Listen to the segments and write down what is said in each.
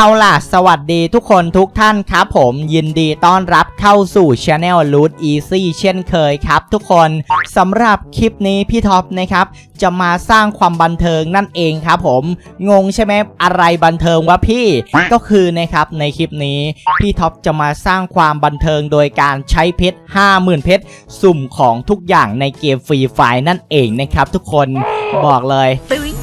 เอาล่ะ สวัสดีทุกคนทุกท่านครับผมยินดีต้อนรับเข้าสู่ Channel Loot Easy เช่นเคยครับทุกคนสำหรับคลิปนี้พี่ท็อปนะครับ จะมาสร้างความบันเทิงนั่นเองครับผม งงใช่ไหมอะไรบันเทิงวะพี่ก็คือนะครับในคลิปนี้ พี่ท็อปจะมาสร้างความบันเทิงโดยการใช้เพชร 50,000 เพชร สุ่มของทุกอย่างในเกมฟรีไฟนั่นเองนะครับทุกคนบอกเลย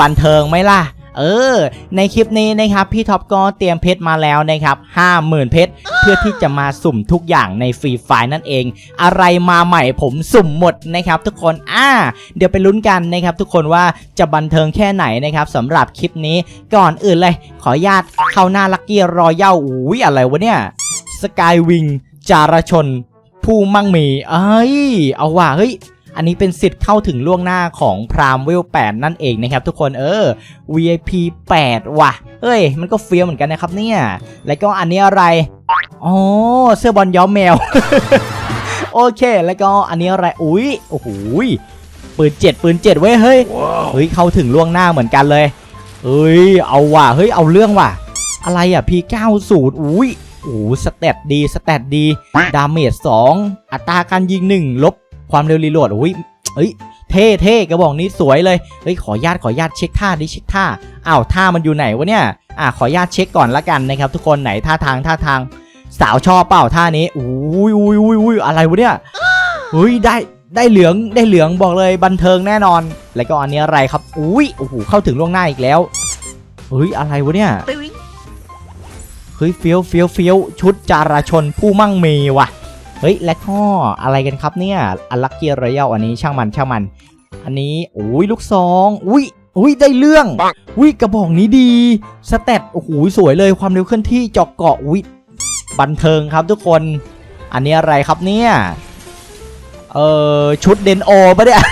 บันเทิงไหมล่ะ เออ ในคลิปนี้นะครับพี่ท็อปก็เตรียมเพชรมาแล้วนะครับ50,000เพชรเพื่อที่จะมาสุ่มทุกอย่างในฟรีไฟนั่นเอง อะไรมาใหม่ผมสุ่มหมดนะครับ ทุกคนอ่า เดี๋ยวไปลุ้นกันนะครับ ทุกคนว่าจะบันเทิงแค่ไหนนะครับสำหรับคลิปนี้ก่อนอื่นเลย ขออนุญาตเข้าหน้าลักกี้รอยัลอุ้ยอะไรวะเนี่ยสกายวิงจารชน ผู้มั่งมี เอ้ย เอาว่ะเฮ้ย อันนี้เป็นสิทธิ์เข้าถึงล่วงหน้าของพรามเวล8นั่นเองนะครับทุกคนเออ VIP 8 ว่ะเฮ้ย มันก็เฟี้ยวเหมือนกันนะครับเนี่ย แล้วก็อันนี้อะไรอ๋อเสื้อบอลย้อมแมว โอเค แล้วก็อันนี้อะไรอุ้ยโอ้โหยปืนเจ็ดปืนเจ็ดเว้ยเฮ้ยเฮ้ยเข้าถึงล่วงหน้าเหมือนกันเลยเฮ้ยเอาว่ะเฮ้ยเอาเรื่องว่ะ อะไรอะ P90 อุ้ยโอ้โหสเตตดีสเตตดี ดาเมจ2อัตราการยิง 1 ลบ ความเร็วรีโหลดอุ้ยเฮ้ยเท่เท่กระบอกนี้สวยเลยเฮ้ยขออนุญาตขออนุญาตเช็คท่าดิเช็คท่าอ้าวท่ามันอยู่ไหนวะเนี่ยอะขออนุญาตเช็คก่อนละกันนะครับ ทุกคนไหนท่าทางท่าทางสาวชอบเปล่าท่านี้อุ้ยอุ้ยอุ้ยอุ้ยอะไรวะเนี่ยเฮ้ยได้ได้เหลืองได้เหลืองบอกเลยบันเทิงแน่นอน แล้วก็อันนี้อะไรครับอุ้ยโอ้โหเข้าถึงล่วงหน้าอีกแล้วเฮ้ยอะไรวะเนี่ยเฮ้ยเฟี้ยวเฟี้ยวเฟี้ยวชุดจาราชนผู้มั่งมีว่ะเฮ้ย และก็อะไรกันครับเนี่ยอลักเกียร์รอยัลอันนี้ช่างมันช่างมัน อันนี้โอ้ยลูกซองอุ้ยอุ้ยได้เรื่องอุ้ยกระบอกนี้ดีสเตตโอ้โหสวยเลยความเร็วเคลื่อนที่เจอกเกาะอุ้ยบันเทิงครับทุกคน อันนี้อะไรครับเนี่ยเออชุดเดนโอปะเนี่ย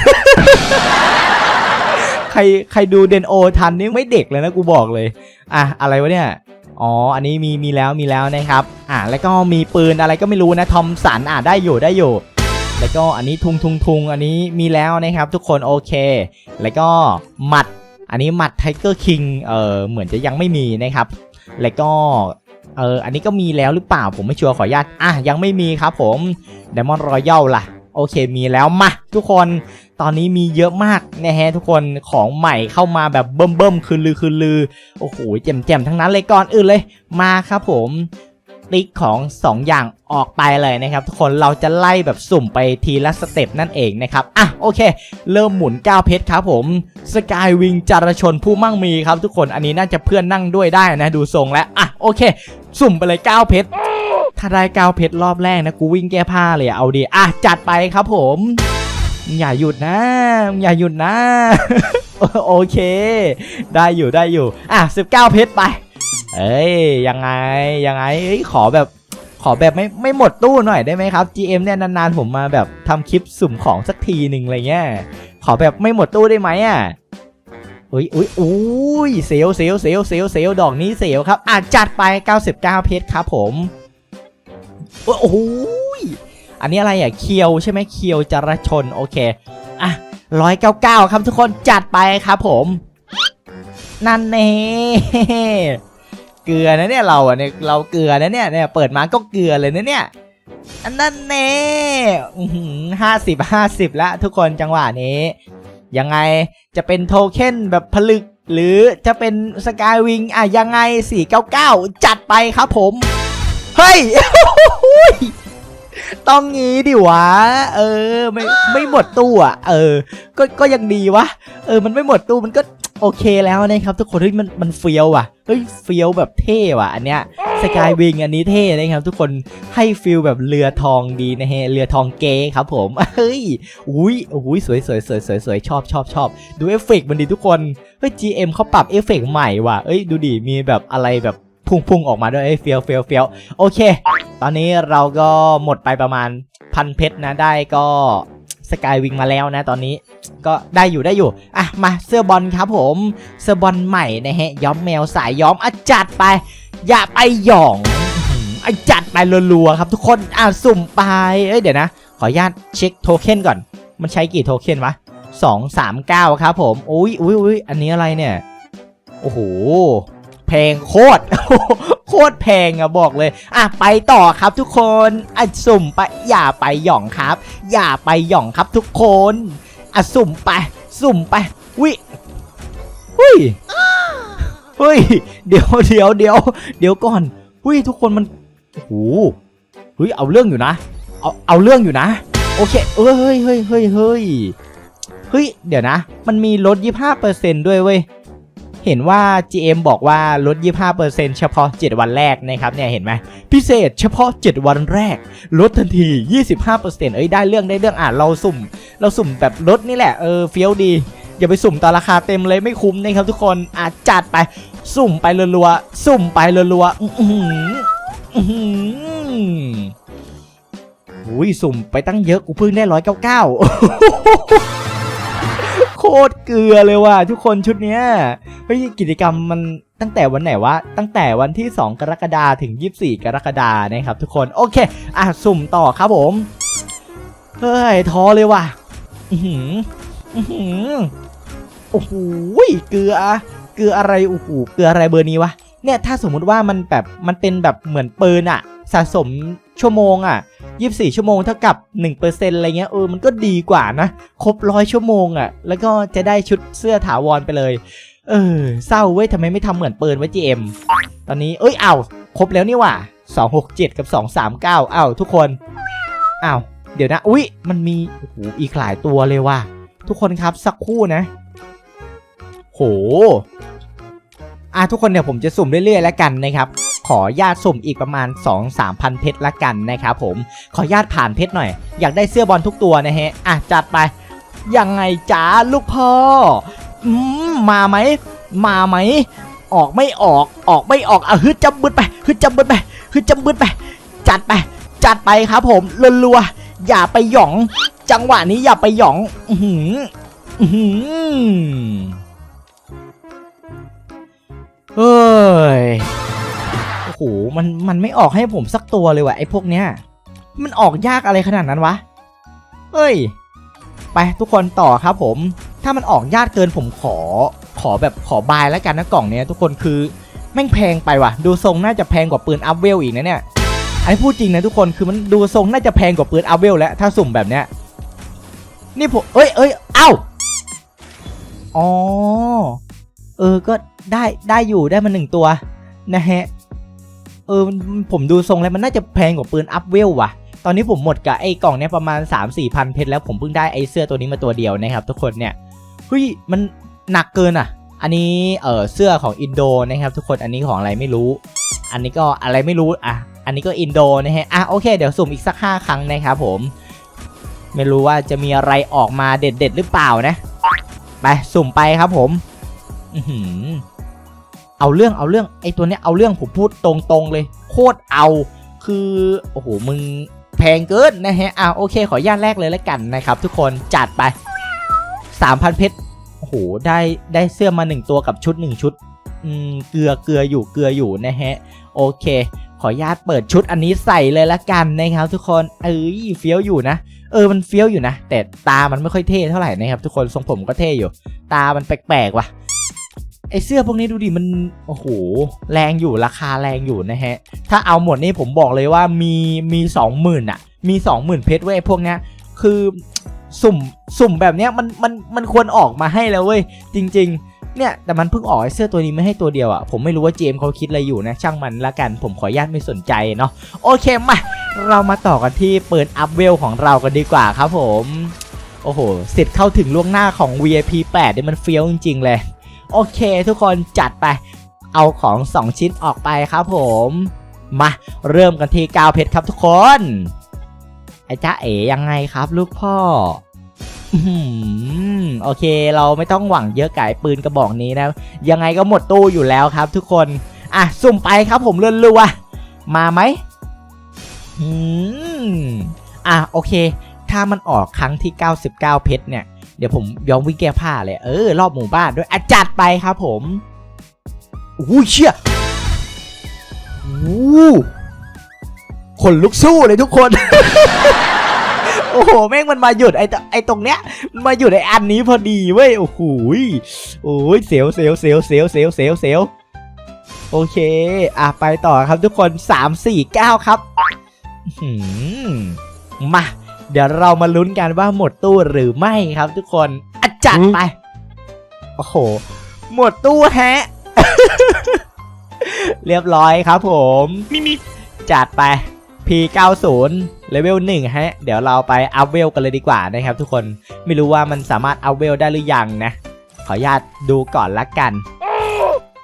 ใครใครดูเดนโอทันนี่ไม่เด็กเลยนะกูบอกเลย อะอะไรวะเนี่ย อ๋อ อันนี้มีมีแล้วมีแล้วนะครับ อะแล้วก็มีปืนอะไรก็ไม่รู้นะทอมสันอะได้อยู่ได้อยู่ แล้วก็อันนี้ทุงทุงทุงอันนี้มีแล้วนะครับ ทุกคนโอเค แล้วก็หมัด อันนี้หมัดไทเกอร์คิงเออเหมือนจะยังไม่มีนะครับ แล้วก็เอออันนี้ก็มีแล้วหรือเปล่าผมไม่ชัวร์ขออนุญาตอะยังไม่มีครับผม d ดมอนรอยัลล่ะ โอเคมีแล้วมาทุกคนตอนนี้มีเยอะมากนะฮะทุกคนของใหม่เข้ามาแบบเบิ่มเบิ่มๆคือลือคือลือโอ้โหแจ่มแจ่มๆทั้งนั้นเลยก่อนอื่นเลยมาครับผม ติ๊กของ 2 อย่างออกไปเลยนะครับทุกคนเราจะไล่แบบสุ่มไปทีละสเต็ปนั่นเองนะครับอะโอเค เริ่มหมุน9เพชรครับผมสกายวิงจารชนผู้มั่งมีครับทุกคนอันนี้น่าจะเพื่อนนั่งด้วยได้นะดูทรงแล้วอะโอเค สุ่มไปเลย9เพชรถ้าได้9เพชรรอบแรกนะกูวิ่งแก้ผ้าเลยเอาดีอะจัดไปครับผมอย่าหยุดนะอย่าหยุดนะ โอเค ได้อยู่ได้อยู่ อะ19 เพชรไป เอ้ยยังไงยังไงเอ้ยขอแบบขอแบบไม่ไม่หมดตู้หน่อยได้ไหมครับ GM เนี่ยนานๆผมมาแบบทำคลิปสุ่มของสักทีหนึ่งอะไรเงี้ยขอแบบไม่หมดตู้ได้ไหมอะอุ้ยอุ้ยอุ้ยเสียวเสียวเสียวเสียวเสียวดอกนี้เสียวครับอะจัดไป 99 เพชรครับผมโอ้โหยอันนี้อะไรอะเคียวใช่ไหมเคียวจราชนโอเคอะ199ครับทุกคนจัดไปครับผม นั่นเน่ เกลือนะเนี่ยเราอะเนี่ยเราเกลือนะเนี่ยเนี่ยเปิดมาก็เกลือเลยนะเนี่ยอันนั่นเน่ห้าสิบห้าสิบละทุกคนจังหวะนี้ ยังไงจะเป็นโทเค็นแบบผลึก หรือจะเป็นสกายวิงอะยังไง 499 จัดไปครับผม เฮ้ย ต้องงี้ดิวะ เออ ไม่ไม่หมดตู้อะ เออ ก็ก็ยังดีวะ เออ มันไม่หมดตู้มันก็ โอเคแล้วนะครับทุกคนเฮ้ยมันมันเฟี้ยวว่ะเฮ้ยเฟี้ยวแบบเท่ว่ะอันเนี้ยสกายวิงอันนี้เท่นะครับทุกคนให้ฟิลแบบเรือทองดีนะฮะเรือทองเก๋ครับผมเฮ้ยอุ้ยอุ้ยสวยสวยสวยสวยสวยชอบชอบชอบดูเอฟเฟกต์มันดีทุกคนเฮ้ย GM เขาปรับเอฟเฟกต์ใหม่ว่ะเอ้ยดูดิมีแบบอะไรแบบพุ่งๆออกมาด้วยเอ้ยเฟี้ยวเฟี้ยวเฟี้ยวโอเค ตอนนี้เราก็หมดไปประมาณพันเพชรนะได้ก็ สกายวิงมาแล้วนะตอนนี้ก็ได้อยู่ได้อยู่ อะ มาเสื้อบอลครับผม เสื้อบอลใหม่นะฮะ ย้อมแมวสายย้อมอจัดไป อย่าไปหย่องอื้อจัดไปรัวๆครับทุกคนอะสุ่มไป เอ้ยเดี๋ยวนะ ขออนุญาตเช็คโทเค็นก่อน มันใช้กี่โทเค็นวะสองสามเก้าครับผม อุ้ยอุ้ยอุ้ยอันนี้อะไรเนี่ย โอ้โห แพงโคตรโคตรแพงอะบอกเลย อะไปต่อครับทุกคนอะสุ่มไปอย่าไปหย่องครับ อย่าไปหย่องครับทุกคนอะสุ่มไป สุ่มไปวิหุยเฮ้ยเดี๋ยวเดี๋ยวเดี๋ยวเดี๋ยวก่อนหุยทุกคนมันโอ้โหเฮ้ยเอาเรื่องอยู่นะ เอาเอาเรื่องอยู่นะ โอเคเอ้ยเฮ้ยเฮ้ยเฮ้ยเฮ้ยเฮ้ยเดี๋ยวนะ มันมีลด25%ด้วยเว้ย เห็นว่า GM บอกว่าลด 25%เฉพาะ 7 วันแรกนะครับเนี่ยเห็นไหมพิเศษเฉพาะ 7 วันแรก ลดทันที 25%เอ้ยได้เรื่องได้เรื่องอะเราสุ่ม เราสุ่มแบบลดนี่แหละเออเฟี้ยวดี อย่าไปสุ่มตอนราคาเต็มเลยไม่คุ้มนะครับทุกคนอะจัดไปสุ่มไปรัวๆสุ่มไปรัวๆอือหืออือหืออุ้ยสุ่มไปตั้งเยอะกูเพิ่งได้ร้อยเก้าเก้า คตรเกลือเลยว่ะทุกคนชุดเนี้ยเฮ้ยกิจกรรมมันตั้งแต่วันไหนวะ ตั้งแต่วันที่ 2 กรกฎาถึง 24 กรกฎานะครับทุกคนโอเค อะสุ่มต่อครับผมเฮ้ยท้อเลยว่ะอือหืออือหือโอ้โหเกลือเกลืออะไรโอ้โหเกลืออะไรเบอร์นี้วะเนี่ยถ้าสมมุติว่ามันแบบมันเป็นแบบเหมือนปืนอะสะสมชั่วโมงอะ 24 ชั่วโมงเท่ากับ 1%อะไรเงี้ยเออมันก็ดีกว่านะ ครบร้อยชั่วโมงอะแล้วก็จะได้ชุดเสื้อถาวรไปเลย เออ เศร้าเว้ยทำไมไม่ทำเหมือนเปืนวะ GM ตอนนี้เอ้ยเอ้าครบแล้วนี่ว่า 267 กับ 239เอ้าทุกคนอ้าวเดี๋ยวนะ อุ๊ย มันมีโอ้โหอีกหลายตัวเลยว่ะ ทุกคนครับสักคู่นะ โห อะทุกคนเดี๋ยวผมจะสุ่มเรื่อยๆแล้วกันนะครับ ขอญาตสุ่มอีกประมาณ 2-3พันเพชรละกันนะครับผม ขอญาตผ่านเพชรหน่อย อยากได้เสื้อบอลทุกตัวนะฮะ อะจัดไป ยังไงจ้าลูกพ่ออืมมาไหม มาไหม ออกไม่ออก ออกไม่ออกอะฮึดจำบึดไปฮึดจำบึดไปฮึดจำบึดไป จัดไป จัดไปครับผมรัวๆอย่าไปหยอง จังหวะนี้อย่าไปหยอง อือหืออือหือเฮ้ย โอ้โหมันมันไม่ออกให้ผมสักตัวเลยว่ะไอ้พวกเนี้ยมันออกยากอะไรขนาดนั้นวะเฮ้ย ไปทุกคนต่อครับผม ถ้ามันออกยากเกินผมขอ ขอแบบขอบายแล้วกันนะกล่องเนี้ยทุกคนคือแม่งแพงไปว่ะ ดูทรงน่าจะแพงกว่าปืนอัพเวลอีกนะเนี่ยอันนี้พูดจริงนะทุกคนคือมันดูทรงน่าจะแพงกว่าปืนอัพเวลแล้วถ้าสุ่มแบบเนี้ยนี่ผมเอ้ยเอ้ยเอ้าอ๋อเออก็ได้ได้อยู่ได้มาหนึ่งตัวนะฮะ เออผมดูทรงแล้วมันน่าจะแพงกว่าปืนอัพเวลว่ะ ตอนนี้ผมหมดกับไอ้กล่องเนี้ยประมาณ 3 4พันเพชรแล้วผมเพิ่งได้ไอ้เสื้อตัวนี้มาตัวเดียวนะครับทุกคนเนี่ยเฮ้ยมันหนักเกินอะ อันนี้เออเสื้อของอินโดนะครับทุกคนอันนี้ของอะไรไม่รู้ อันนี้ก็อะไรไม่รู้อะอันนี้ก็อินโดนะฮะอะโอเคเดี๋ยวสุ่มอีกสัก 5 ครั้งนะครับผม ไม่รู้ว่าจะมีอะไรออกมาเด็ดๆหรือเปล่านะ ไปสุ่มไปครับผม อื เอาเรื่องเอาเรื่องไอ้ตัวเนี้ยเอาเรื่องผมพูดตรงๆเลย โคตรเอาคือโอ้โหมึงแพงเกินนะฮะอ่าโอเค ขออนุญาตแรกเลยแล้วกันนะครับ ทุกคนจัดไป 3,000 เพชรโอ้โหได้ได้เสื้อมา 1 ตัวกับชุด 1 ชุดอืมเกลือเกลืออยู่เกลืออยู่นะฮะโอเค ขออนุญาตเปิดชุดอันนี้ใส่เลยละกันนะครับ ทุกคนเอ้ยเฟี้ยวอยู่นะเออมันเฟี้ยวอยู่นะ แต่ตามันไม่ค่อยเท่เท่าไหร่นะครับ ทุกคนทรงผมก็เท่อยู่ ตามันแปลกๆว่ะ ไอเสื้อพวกนี้ดูดิมันโอ้โหแรงอยู่ราคาแรงอยู่นะฮะ ถ้าเอาหมดนี่ผมบอกเลยว่ามีมีสองหมื่นอะ มีสองหมื่นเพชรเว้ยพวกเนี้ยคือสุ่มสุ่มแบบเนี้ยมันมันมันควรออกมาให้แล้วเว้ยจริง ๆ เนี่ยแต่มันเพิ่งออกไอเสื้อตัวนี้ไม่ให้ตัวเดียวอะผมไม่รู้ว่าเจมเขาคิดอะไรอยู่นะ ช่างมันละกันผมขออนุญาตไม่สนใจเนาะโอเคมาเรามาต่อกันที่เปิดอัพเวลของเรากันดีกว่าครับผมโอ้โหสิทธิ์เข้าถึงล่วงหน้าของ VIP 8เนี่ยมันเฟี้ยวจริงๆเลย โอเค ทุกคนจัดไป เอาของ 2 ชิ้นออกไปครับผม มาเริ่มกันที่กาวเพชรครับทุกคน ไอ้จ้าเอ๋ยังไงครับ ลูกพ่ออโอเค เราไม่ต้องหวังเยอะไก่ปืนกระบอกนี้นะ ยังไงก็หมดตู้อยู่แล้วครับ ทุกคน อะสุ่มไปครับผมเรื่อยๆมาไหมอืมอะโอเค ถ้ามันออกครั้งที่ 99 เพชรเนี่ย เดี๋ยวผมย้อมวิ่งแก้ผ้าเลย เออ รอบหมู่บ้านด้วยอะจัดไปครับผมอู้เชี่ยอู้คนลุกสู้เลยทุกคน โอ้โห แม่งมันมาหยุดไอ้ไอ้ตรงเนี้ย มันมาหยุดไอ้อันนี้พอดีเว้ย โอ้โหโอ้ยเสียวเสียวเสียวเสียวเสียวเสียวเสียวโอเค อะไปต่อครับทุกคน3 4 9ครับอื้อหือมา เดี๋ยวเรามาลุ้นกันว่าหมดตู้หรือไม่ครับทุกคนอะจัดไป โอ้โห หมดตู้แฮะ เรียบร้อยครับผมมีมีจัดไป P90 เลเวล1ฮะ เดี๋ยวเราไปอัพเวลกันเลยดีกว่านะครับทุกคน ไม่รู้ว่ามันสามารถอัพเวลได้หรือยังนะ ขออนุญาตดูก่อนละกัน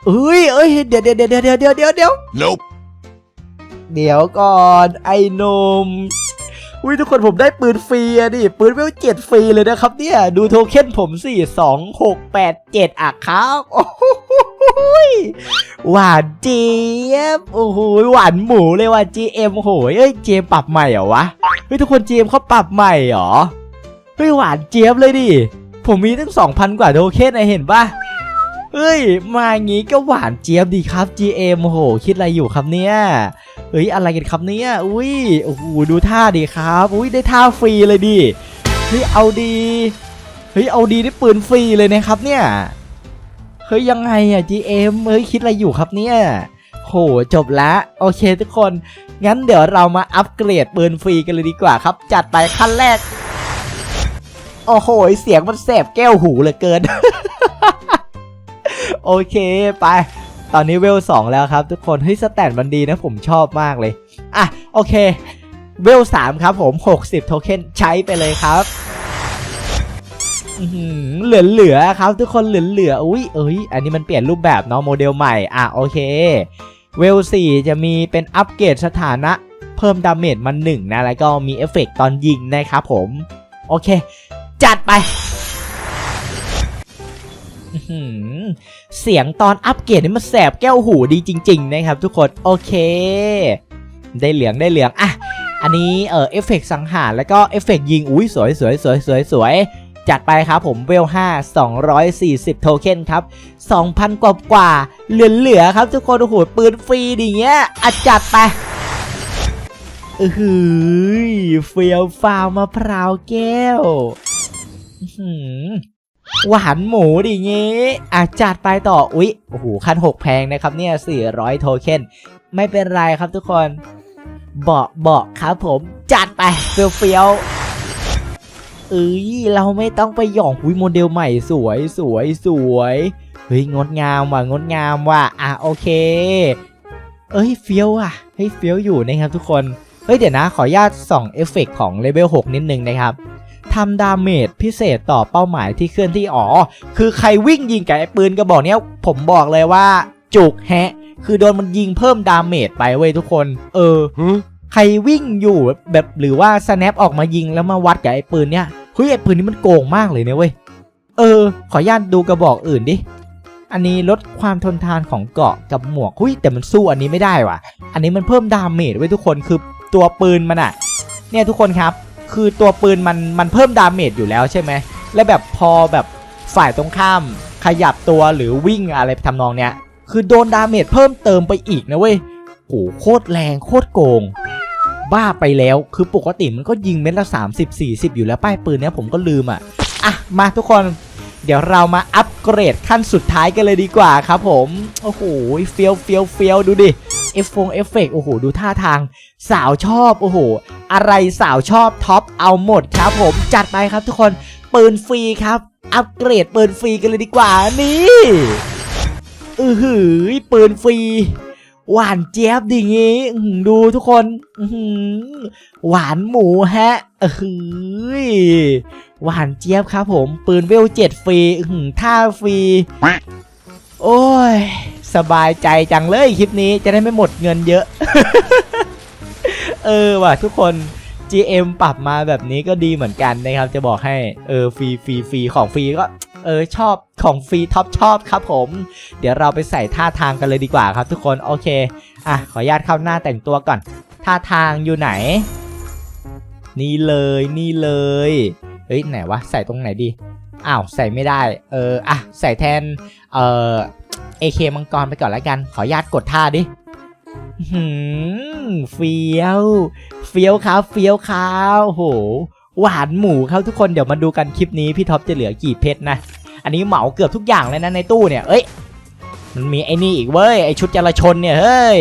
เอ้ยเอ้ย เดี๋ยวเดี๋ยวเดี๋ยวเดี๋ยวเดี๋ยวเดี๋ยวเดี๋ยว nope เดี๋ยวก่อนไอ้หนม อุ้ยทุกคนผมได้ปืนฟรีอะดิปืนเวลเจ็ดฟรีเลยนะครับเนี่ย ดูโทเค็นผมสี่สองหกแปดเจ็ดอะครับ โอ้โหหวานเจี๊ยบโอ้โหหวานหมูเลยว่ะ GM โอ้โหเอ้ย GM ปรับใหม่เหรอวะเฮ้ยทุกคน GM เขาปรับใหม่เหรอเฮ้ยหวานเจี๊ยบเลยดิผมมีตั้งสองพันกว่าโทเค็นนะเห็นปะเฮ้ย มางี้ก็หวานเจี๊ยบดีครับ GM โอ้โหคิดอะไรอยู่ครับเนี่ย เฮ้ยอะไรกันครับเนี่ยอุ้ยโอ้โหดูท่าดีครับอุ้ยได้ท่าฟรีเลยดิเฮ้ยเอาดีเฮ้ยเอาดีได้ปืนฟรีเลยนะครับเนี่ยเฮ้ยยังไงอะ GM เฮ้ยคิดอะไรอยู่ครับเนี่ยโหจบละโอเคทุกคน งั้นเดี๋ยวเรามาอัปเกรดปืนฟรีกันเลยดีกว่าครับ จัดไปขั้นแรก โอ้โห เสียงมันแสบแก้วหูเหลือเกิน โอเคไป ตอนนี้เวล2แล้วครับ ทุกคนเฮ้ยสแตทมันดีนะผมชอบมากเลย อะโอเค เวล3ครับผม 60 โทเค็นใช้ไปเลยครับเหลือเหลือๆครับทุกคนเหลือเหลือๆอุ้ยเอ้ยอันนี้มันเปลี่ยนรูปแบบเนาะโมเดลใหม่อะโอเคเวล4จะมีเป็นอัปเกรดสถานะเพิ่มดาเมจมันหนึ่งนะ แล้วก็มีเอฟเฟกต์ตอนยิงนะครับผม โอเค จัดไปอื้อหือ เสียงตอนอัปเกรดนี่มันแสบแก้วหูดีจริง ๆ นะครับ ทุกคนโอเค ได้เหลืองได้เหลืองอะอันนี้เออเอฟเฟกต์สังหารแล้วก็เอฟเฟกต์ยิงอุ้ยสวยสวยสวยสวยสวยจัดไปครับผมเวล5 240 โทเค็นครับ 2,000 กว่ากว่าเหลือเหลือๆครับ ทุกคนโอ้โหปืนฟรีดิเงี้ยอจัดไปเออหือเฟียวฟาวมะพร้าวแก้วอื หวานหมูดิเงี้อะจัดไปต่อ อุ๊ย โอ้โห คันหกแพงนะครับเนี่ย 400 โทเค็น ไม่เป็นไรครับทุกคน เบาะเบาะครับผม จัดไปเฟียวเฟียวเอ้ย เราไม่ต้องไปหย่องหุยโมเดลใหม่สวยสวยสวย เฮ้ย งดงามว่ะ งดงามว่ะ อะ โอเค เอ้ย เฟี้ยวอะ เฮ้ย เฟี้ยวอยู่นะครับทุกคน เฮ้ย เดี๋ยวนะ ขออนุญาตส่องเอฟเฟกต์ของเลเวล6นิดนึงนะครับ ทำดาเมจพิเศษต่อเป้าหมายที่เคลื่อนที่อ๋อ คือใครวิ่งยิงกับไอ้ปืนกระบอกเนี้ย ผมบอกเลยว่า จุกแฮะ คือโดนมันยิงเพิ่มดาเมจไปเว้ยทุกคน เออ huh? ใครวิ่งอยู่แบบหรือว่า snap ออกมายิงแล้วมาวัดกับไอ้ปืนเนี้ยเฮ้ยไอ้ปืนนี้มันโกงมากเลยเนี่ยเว้ย เออ ขออนุญาตดูกระบอกอื่นดิอันนี้ลดความทนทานของเกราะกับหมวกหุยแต่มันสู้อันนี้ไม่ได้ว่ะ อันนี้มันเพิ่มดาเมจไว้ยทุกคนคือตัวปืนมันอะเนี่ยทุกคนครับ คือตัวปืนมันมันเพิ่มดาเมจอยู่แล้วใช่ไหมและแบบพอแบบฝ่ายตรงข้ามขยับตัวหรือวิ่งอะไรทำนองเนี้ย คือโดนดาเมจเพิ่มเติมไปอีกนะเว้ยโหโคตรแรงโคตรโกง บ้าไปแล้วคือปกติมันก็ยิงเม็ดละ30 40 อยู่แล้วป้ายปืนเนี้ยผมก็ลืมอะอะมาทุกคน เดี๋ยวเรามาอัปเกรดขั้นสุดท้ายกันเลยดีกว่าครับผม โอ้โหเฟียวเฟียวเฟียวดูดิเอฟฟงเอฟเฟกโอ้โห ดูท่าทาง สาวชอบ โอ้โห อะไรสาวชอบท็อปเอาหมดครับผม จัดไปครับทุกคนปืนฟรีครับ อัปเกรดปืนฟรีกันเลยดีกว่านี่อือหือปืนฟรีหวานเจี๊ยบดิงี้ดูทุกคนหวานหมูฮะเออ หือหวานเจี๊ยบครับผมปืนเวลเจ็ดฟรีอื้อหือท่าฟรี โอ้ย สบายใจจังเลยคลิปนี้จะได้ไม่หมดเงินเยอะ เออว่ะทุกคน GM ปรับมาแบบนี้ก็ดีเหมือนกันนะครับ จะบอกให้เออฟรีฟรีฟรีของฟรีก็เออชอบของฟรีท็อปชอบครับผม เดี๋ยวเราไปใส่ท่าทางกันเลยดีกว่าครับ ทุกคนโอเคอะขออนุญาตเข้าหน้าแต่งตัวก่อน ท่าทางอยู่ไหน นี่เลยนี่เลย เฮ้ยไหนวะใส่ตรงไหนดีอ้าวใส่ไม่ได้เอออะใส่แทนเอ่อ AK มังกรไปก่อนแล้วกัน ขออนุญาตกดท่าดิหืมเฟี้ยวเฟี้ยวครับเฟี้ยวครับโหหวานหมูครับทุกคนเดี๋ยวมาดูกันคลิปนี้พี่ท็อปจะเหลือกี่เพชรนะ อันนี้เหมาเกือบทุกอย่างเลยนะในตู้เนี่ย เอ้ย มันมีไอ้นี่อีกเว้ยไอชุดจราชนเนี่ยเฮ้ย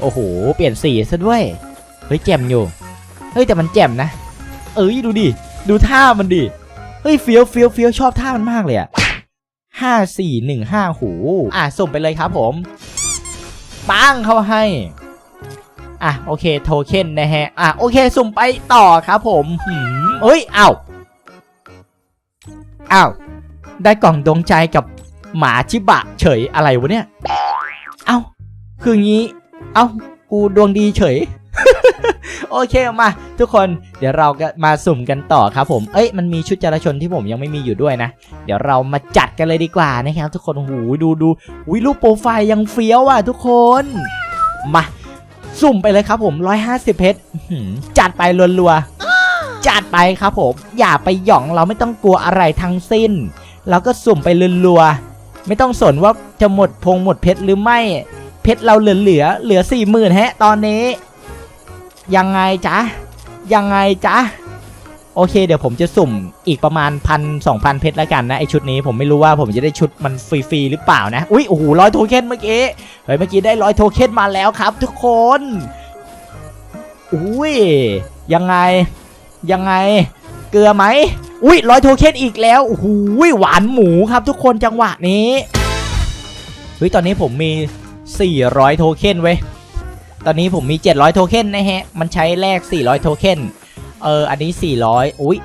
โอ้โห เปลี่ยนสีซะด้วย เฮ้ยแจ่มอยู่ เฮ้ยแต่มันแจ่มนะ เอ้ยดูดิ ดูท่ามันดิ เฮ้ยเฟี้ยวเฟี้ยวเฟี้ยวชอบท่ามันมากเลยอะห้าสี่หนึ่งห้าหู อะส่งไปเลยครับผมปังเข้าให้ อะโอเคโทเค็นนะฮะ อะโอเคสุ่มไปต่อครับผมหืมเอ้ยเอ้าเอ้าได้กล่องดวงใจกับหมาชิบะ เฉยอะไรวะเนี่ย เอ้า คืองี้ เอ้า กูดวงดีเฉย โอเคมาทุกคนเดี๋ยวเราก็มาสุ่มกันต่อครับผมเอ้ยมันมีชุดจราชนที่ผมยังไม่มีอยู่ด้วยนะ เดี๋ยวเรามาจัดกันเลยดีกว่านะครับ ทุกคนโอ้โหดูดูวิรูปโปรไฟล์ยังเฟี้ยวอะทุกคนมาสุ่มไปเลยครับผม 150 เพชรจัดไปรัวๆจัดไปครับผม อย่าไปหย่องเราไม่ต้องกลัวอะไรทั้งสิ้น เราก็สุ่มไปรัวๆไม่ต้องสนว่าจะหมดพงหมดเพชรหรือไม่ เพชรเราเหลือเหลือเหลือสี่หมื่นฮะ ตอนนี้ ยังไงจ๊ะ ยังไงจ๊ะ โอเค เดี๋ยวผมจะสุ่มอีกประมาณพันสองพันเพชรแล้วกันนะไอชุดนี้ผมไม่รู้ว่าผมจะได้ชุดมันฟรีๆหรือเปล่านะ อุ้ยโอ้โหร้อยโทเค็นเมื่อกี้ เฮ้ยเมื่อกี้ได้ร้อยโทเค็นมาแล้วครับ ทุกคน อุ้ยยังไง ยังไง เกลือไหม อุ้ยร้อยโทเค็นอีกแล้วโอ้โหหวานหมูครับทุกคนจังหวะนี้เฮ้ยตอนนี้ผมมี 400 โทเค็นเว้ย ตอนนี้ผมมี 700 โทเค็นนะฮะ มันใช้แลก400 โทเค็น เออ อันนี้ 400 อุ้ย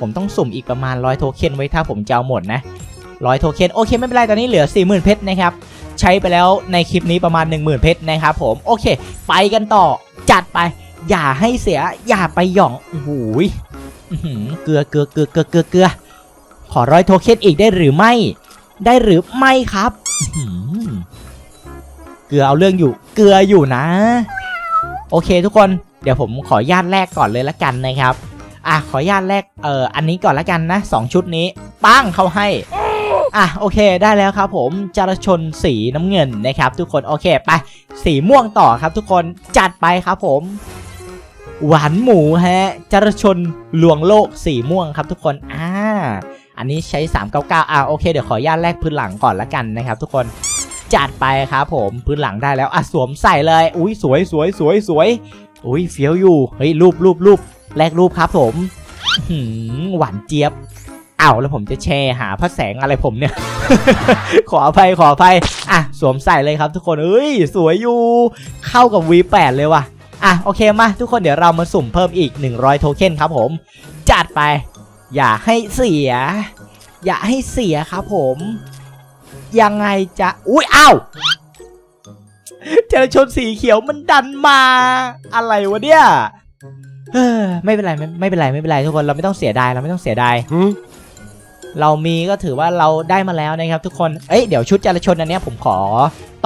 ผมต้องสุ่มอีกประมาณ 100 โทเค็นไว้ถ้าผมจะเอาหมดนะ 100 โทเค็น โอเค ไม่เป็นไร ตอนนี้เหลือ 40,000 เพชรนะครับ ใช้ไปแล้วในคลิปนี้ประมาณ 10,000 เพชรนะครับผม โอเค ไปกันต่อ จัดไป อย่าให้เสีย อย่าไปหย่องโอ้โหยอื้อหือเกลือเกลือเกลือเกลือเกลือเกลือ ขอร้อยโทเค็นอีกได้หรือไม่ ได้หรือไม่ครับ เกลือเอาเรื่องอยู่ เกลืออยู่นะ โอเคทุกคน เดี๋ยวผมขออนุญาตแรกก่อนเลยละกันนะครับ อะขออนุญาตแรก เอ่อ อันนี้ก่อนละกันนะสองชุดนี้ ปั้งเขาให้ อะโอเคได้แล้วครับผมจารชนสีน้ำเงินนะครับ ทุกคน โอเคไป สีม่วงต่อครับ ทุกคน จัดไปครับผม หวานหมูฮะจารชนลวงโลกสีม่วงครับทุกคน อ่า อันนี้ใช้ 399อ่าโอเค เดี๋ยวขออนุญาตแลกพื้นหลังก่อนละกันนะครับ ทุกคน จัดไปครับผมพื้นหลังได้แล้วอะสวมใส่เลย อุ้ยสวยสวยสวยสวยอุ้ยเฟี้ยวอยู่เฮ้ยรูปรูปรูปแลกรูปครับผมหือหวานเจี๊ยบอ้าวแล้วผมจะแชร์หาพระแสงอะไรผมเนี่ย ขออภัยขออภัยอะสวมใส่เลยครับทุกคนเอ้ยสวยอยู่ เข้ากับ V8 เลยว่ะอะโอเคมาทุกคนเดี๋ยวเรามาสุ่มเพิ่มอีก 100 โทเค็นครับผม จัดไป อย่าให้เสีย อย่าให้เสียครับผม ยังไงจะอุ้ยอ้าวเจอชนสีเขียวมันดันมาอะไรวะเนี่ยเฮ้อไม่เป็นไรไม่ไม่เป็นไรไม่เป็นไรทุกคนเราไม่ต้องเสียดายเราไม่ต้องเสียดายเรามีก็ถือว่าเราได้มาแล้วนะครับ ทุกคนเอ้ยเดี๋ยวชุดจารชนอันเนี้ยผมขอ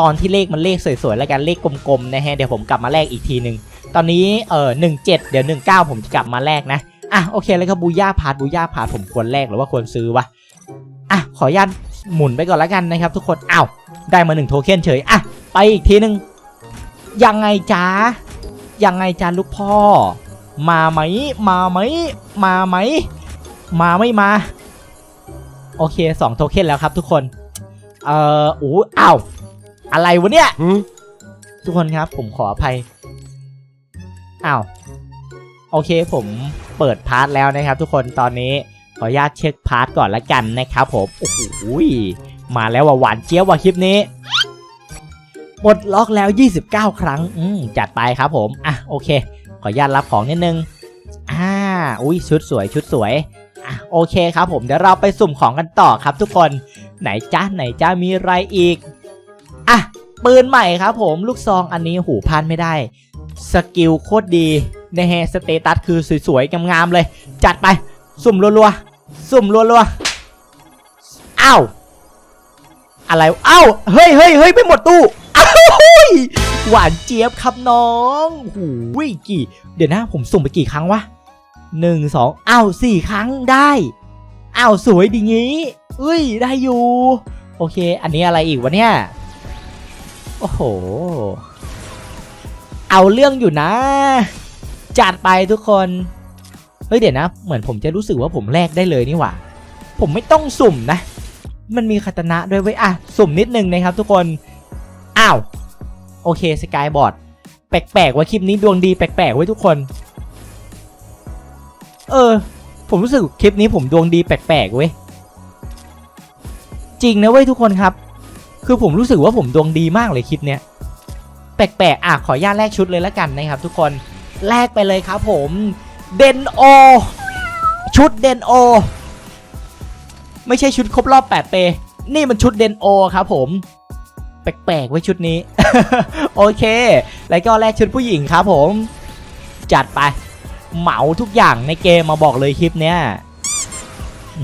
ตอนที่เลขมันเลขสวยๆแล้วกันเลขกลมๆนะฮะเดี๋ยวผมกลับมาแลกอีกทีหนึ่งตอนนี้เออหนึ่งเจ็ดเดี๋ยวหนึ่งเก้าผมจะกลับมาแลกนะอะโอเคแล้วก็บูย่าพาร์ทบูย่าพาร์ทผมควรแลกหรือว่าควรซื้อวะอะขออนุญาต หมุนไปก่อนแล้วกันนะครับ ทุกคนอ้าวได้มาหนึ่งโทเค็นเฉยอะไปอีกทีหนึ่งยังไงจ้ายังไงจ้าลูกพ่อ มาไหมมาไหมมาไหมมาไม่มา โอเคสองโทเค็นแล้วครับ ทุกคน เอ่ออู้อ้าวอะไรวะเนี่ยทุกคนครับ ผมขออภัยอ้าวโอเคผมเปิดพาร์ทแล้วนะครับ ทุกคนตอนนี้ ขออนุญาตเช็คพาร์ทก่อนละกันนะครับผม โอ้โหมาแล้วว่าหวานเจี๊ยบว่ะคลิปนี้ปลดล็อกแล้ว 29 ครั้ง อืมจัดไปครับผม อะ โอเค ขออนุญาตรับของนิดนึง อ่า อุ้ยชุดสวย ชุดสวย อะ โอเคครับผม เดี๋ยวเราไปสุ่มของกันต่อครับทุกคน ไหนจ้าไหนจ้ามีอะไรอีก อะ ปืนใหม่ครับผม ลูกซองอันนี้หูพลาดไม่ได้ สกิลโคตรดีนะฮะสเตตัสคือสวยๆ งามๆเลย จัดไป สุ่มรัวๆ สุ่มรัวๆอ้าว อะไรอ้าวเฮ้ยเฮ้ยเฮ้ยไปหมดตู้อ้าวเฮ้ยหวานเจี๊ยบครับน้องหูยกี่ เดี๋ยวนะผมสุ่มไปกี่ครั้งวะหนึ่งสองอ้าวสี่ครั้งได้อ้าวสวยดีงี้เอ้ยได้อยู่ โอเค อันนี้อะไรอีกวะเนี่ย โอ้โห เอาเรื่องอยู่นะ จัดไปทุกคน เฮ้ยเดี๋ยวนะ เหมือนผมจะรู้สึกว่าผมแลกได้เลยนี่หว่า ผมไม่ต้องสุ่มนะ มันมีคาตนะด้วยเว้ยอะสุ่มนิดนึงนะครับทุกคน อ้าว โอเคสกายบอร์ดแปลกๆว่าคลิปนี้ดวงดีแปลกๆไว้ยทุกคน เออ ผมรู้สึกคลิปนี้ผมดวงดีแปลกๆเว้ย จริงนะเว้ยทุกคนครับ คือผมรู้สึกว่าผมดวงดีมากเลยคลิปเนี้ย แปลกๆอะขออนุญาตแลกชุดเลยละกันนะครับทุกคน แลกไปเลยครับผม เดนโอ ชุดเดนโอ ไม่ใช่ชุดครบรอบ8เปนี่มันชุดเดนโอครับผม แปลกๆไว้ชุดนี้ โอเค แล้วก็แลกชุดผู้หญิงครับผม จัดไป เหมาทุกอย่างในเกมมาบอกเลยคลิปเนี้ย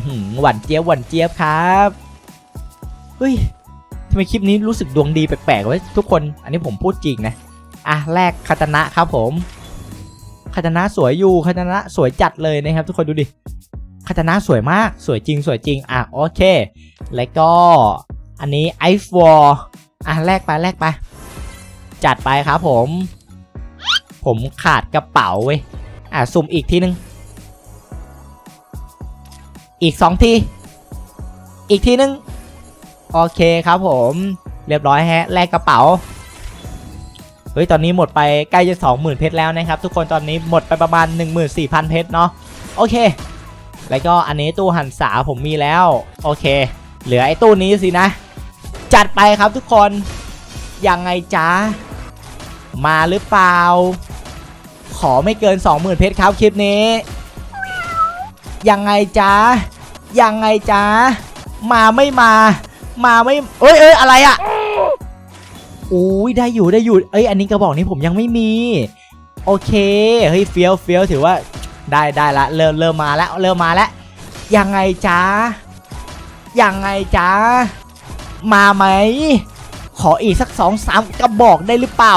หือหวานเจี๊ยบหวานเจี๊ยบครับเฮ้ยทำไมคลิปนี้รู้สึกดวงดีแปลกๆไว้ทุกคน อันนี้ผมพูดจริงนะ อะแลกคาตนะครับผม คาตนะสวยอยู่คาตนะสวยจัดเลยนะครับ ทุกคนดูดิคาตนะสวยมากสวยจริงสวยจริงอะโอเค แล้วก็อันนี้ไอฟวอร์อะแลกไปแลกไป จัดไปครับผม ผมขาดกระเป๋าเว้ยอะสุ่มอีกทีนึง อีกสองที อีกทีนึง โอเคครับผม เรียบร้อยฮะแลกกระเป๋า เฮ้ยตอนนี้หมดไปใกล้จะ20,000เพชรแล้วนะครับทุกคนตอนนี้หมดไปประมาณ 14,000 เพชรเนาะโอเค แล้วก็อันนี้ตู้หันษาผมมีแล้วโอเค เหลือไอ้ตู้นี้สินะ จัดไปครับทุกคนยังไงจ๊ะมาหรือเปล่า ขอไม่เกิน 20,000 เพชรครับคลิปนี้ ยังไงจ๊ะยังไงจ๊ะมาไม่มา มาไม่เอ้ยเอ้ยอะไรอะ อุ้ยได้อยู่ได้อยู่เอ้ยอันนี้กระบอกนี้ผมยังไม่มี โอเคเฮ้ยเฟี้ยวเฟี้ยวถือว่าได้ได้ละเริ่มเริ่มมาแล้วเริ่มมาแล้วยังไงจ๊ะยังไงจ๊ะมาไหมขออีกสักสองสามกระบอกได้หรือเปล่า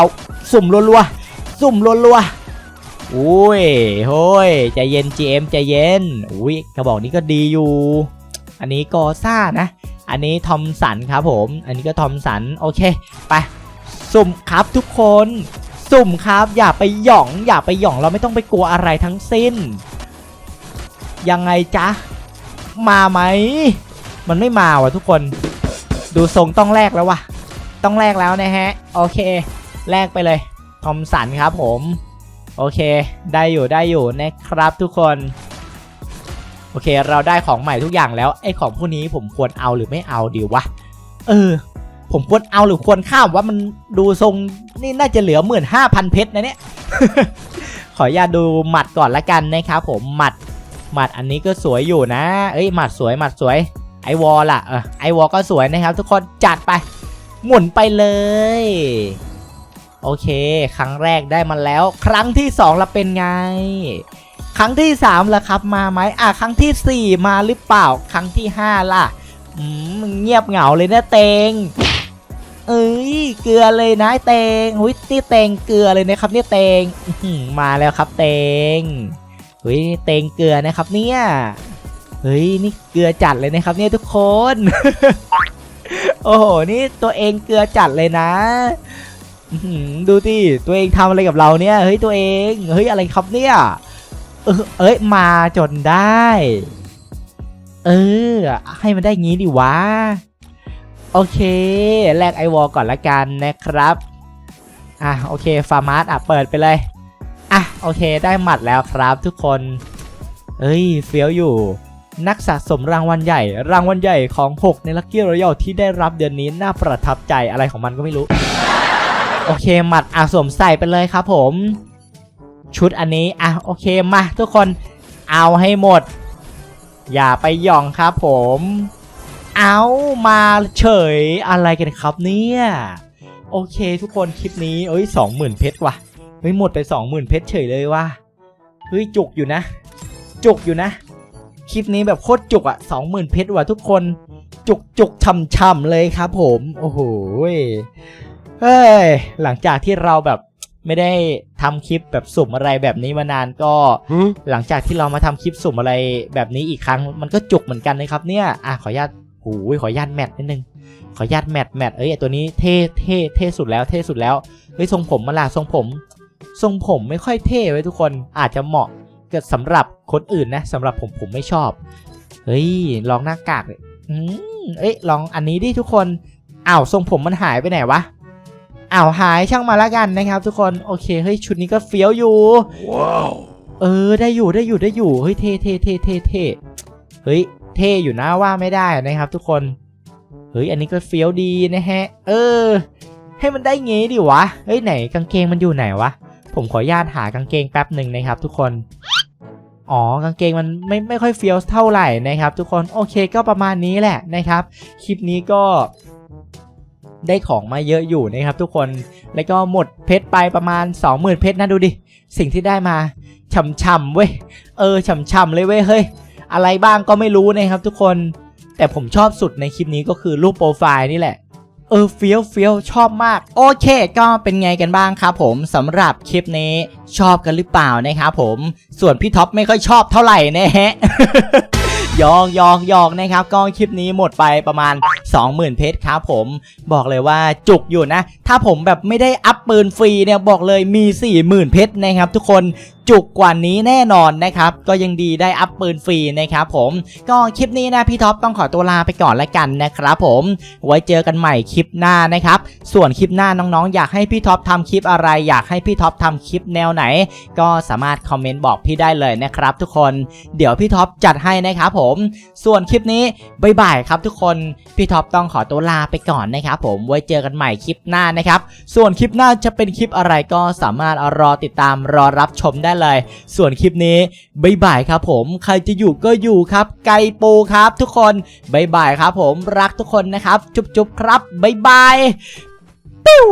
สุ่มรัวๆสุ่มรัวๆอุ้ยโฮ้ยใจเย็น GM ใจเย็นอุ้ยกระบอกนี้ก็ดีอยู่ อันนี้กอซ่านะ อันนี้ทอมสันครับผม อันนี้ก็ทอมสันโอเค ไป สุ่มครับทุกคน สุ่มครับ อย่าไปหย่อง อย่าไปหย่องเราไม่ต้องไปกลัวอะไรทั้งสิ้น ยังไงจ๊ะ มาไหม มันไม่มาว่ะทุกคน ดูทรงต้องแลกแล้ววะต้องแลกแล้วนะฮะ โอเค แลกไปเลยทอมสันครับผม โอเค ได้อยู่ได้อยู่นะครับทุกคน โอเค เราได้ของใหม่ทุกอย่างแล้วไอ้ของพวกนี้ผมควรเอาหรือไม่เอาดีวะ เออ ผมควรเอาหรือควรข้ามว่ามันดูทรงนี่น่าจะเหลือหมื่นห้าพันเพชรนะเนี่ย ขออนุญาตดูหมัดก่อนละกันนะครับผมหมัดหมัดอันนี้ก็สวยอยู่นะ เอ้ยหมัดสวยหมัดสวยไอวอลล่ะเออไอวอลก็สวยนะครับ ทุกคนจัดไป หมุนไปเลย โอเค ครั้งแรกได้มาแล้ว ครั้งที่สองละเป็นไง ครั้งที่สามละครับมาไหมอะครั้งที่สี่มาหรือเปล่า ครั้งที่ห้าล่ะอืมเงียบเหงาเลยนะเตง เอ้ยเกลือเลยนะเตงหุ้ยนี่เตงเกลือเลยนะครับเนี่ยเตงมาแล้วครับเตงเฮ้ยเตงเกลือนะครับเนี่ยเฮ้ยนี่เกลือจัดเลยนะครับเนี่ยทุกคน โอ้โหนี่ตัวเองเกลือจัดเลยนะดูดิตัวเองทำอะไรกับเราเนี่ยเฮ้ยตัวเองเฮ้ยอะไรครับเนี่ยเออเอ้ยมาจนได้ เออ ให้มันได้งี้ดิวะ โอเค แลกไอวอลก่อนละกันนะครับ อะโอเคฟาร์มาร์อะเปิดไปเลย อะโอเคได้หมัดแล้วครับทุกคนเอ้ยเฟี้ยวอยู่ นักสะสมรางวัลใหญ่ รางวัลใหญ่ของ 6 ในลั c กี้รอยัลที่ได้รับเดือนนี้น่าประทับใจอะไรของมันก็ไม่รู้ โอเคหมัดอะสวมใส่ไปเลยครับผม ชุดอันนี้อะโอเคมาทุกคนเอาให้หมด อย่าไปหย่องครับผม เอามาเฉยอะไรกันครับเนี่ยโอเคทุกคนคลิปนี้เอ้ยสองหมื่นเพชรว่ะเฮ้ยหมดไปสองหมื่นเพชรเฉยเลยว่ะเฮ้ยจุกอยู่นะ จุกอยู่นะ คลิปนี้แบบโคตรจุกอะสองหมื่นเพชรว่ะทุกคนจุกจุกช่ำๆเลยครับผมโอ้โหเฮ้ยหลังจากที่เราแบบไม่ได้ทำคลิปแบบสุ่มอะไรแบบนี้มานานก็ หลังจากที่เรามาทำคลิปสุ่มอะไรแบบนี้อีกครั้ง มันก็จุกเหมือนกันนะครับเนี่ยอะขออนุญาต หูยขออนุญาตแมทนิดนึง ขออนุญาตแมทแมทเอ้ยไอ้ตัวนี้เท่เท่เท่สุดแล้วเท่สุดแล้วเฮ้ยทรงผมมาล่ะทรงผม ทรงผมไม่ค่อยเท่ไว้ยทุกคนอาจจะเหมาะกับสำหรับคนอื่นนะสำหรับผมผมไม่ชอบเฮ้ยลองหน้ากากเลยอืมมเอ้ยลองอันนี้ดิทุกคนอ้าวทรงผมมันหายไปไหนวะอ้าวหายช่างมาละกันนะครับ ทุกคนโอเคเฮ้ยชุดนี้ก็เฟี้ยวอยู่ Wow. เออได้อยู่ได้อยู่ได้อยู่เฮ้ยเท่เท่เท่เท่เท่เฮ้ย เท่อยู่นะว่าไม่ได้นะครับทุกคน เฮ้ยอันนี้ก็เฟี้ยวดีนะฮะ เออ ให้มันได้งี้ดิวะ เฮ้ยไหนกางเกงมันอยู่ไหนวะ ผมขออนุญาตหากางเกงแป๊บหนึ่งนะครับ ทุกคน อ๋อกางเกงมันไม่ไม่ค่อยเฟี้ยวเท่าไหร่นะครับ ทุกคน โอเคก็ประมาณนี้แหละนะครับ คลิปนี้ก็ได้ของมาเยอะอยู่นะครับ ทุกคน แล้วก็หมดเพชรไปประมาณ 20,000เพชรนะดูดิ สิ่งที่ได้มาช่ำๆเว้ย เออช่ำๆเลยเว้ยเฮ้ย อะไรบ้างก็ไม่รู้นะครับทุกคน แต่ผมชอบสุดในคลิปนี้ก็คือรูปโปรไฟล์นี่แหละ เออเฟี้ยวเฟี้ยวชอบมาก โอเค ก็เป็นไงกันบ้างครับผมสำหรับคลิปนี้ชอบกันหรือเปล่านะครับผมส่วนพี่ท็อปไม่ค่อยชอบเท่าไหร่นะฮะยองยองยองนะครับก็คลิปนี้หมดไปประมาณ 20,000 เพชรครับผมบอกเลยว่าจุกอยู่นะ ถ้าผมแบบไม่ได้อัพปืนฟรีเนี่ยบอกเลยมี 40,000 เพชรนะครับทุกคน จุกกว่านี้แน่นอนนะครับก็ยังดีได้อัพปืนฟรีนะครับผมก็คลิปนี้นะพี่ท็อปต้องขอตัวลาไปก่อนละกันนะครับผมไว้เจอกันใหม่คลิปหน้านะครับส่วนคลิปหน้าน้องๆ อยากให้พี่ท็อปทำคลิปอะไร อยากให้พี่ท็อปทำคลิปแนวไหน ก็สามารถคอมเมนต์บอกพี่ได้เลยนะครับ ทุกคนเดี๋ยวพี่ท็อปจัดให้นะครับผมส่วนคลิปนี้บายบายครับทุกคนพี่ท็อปต้องขอตัวลาไปก่อนนะครับผมไว้เจอกันใหม่คลิปหน้านะครับส่วนคลิปหน้าจะเป็นคลิปอะไรก็สามารถรอติดตามรอรับชมได้อะไร ส่วนคลิปนี้บายบายครับผม ใครจะอยู่ก็อยู่ครับ ไกปูครับ ทุกคนบายบายครับผมรักทุกคนนะครับ จุ๊บๆครับบายบายปิ้ว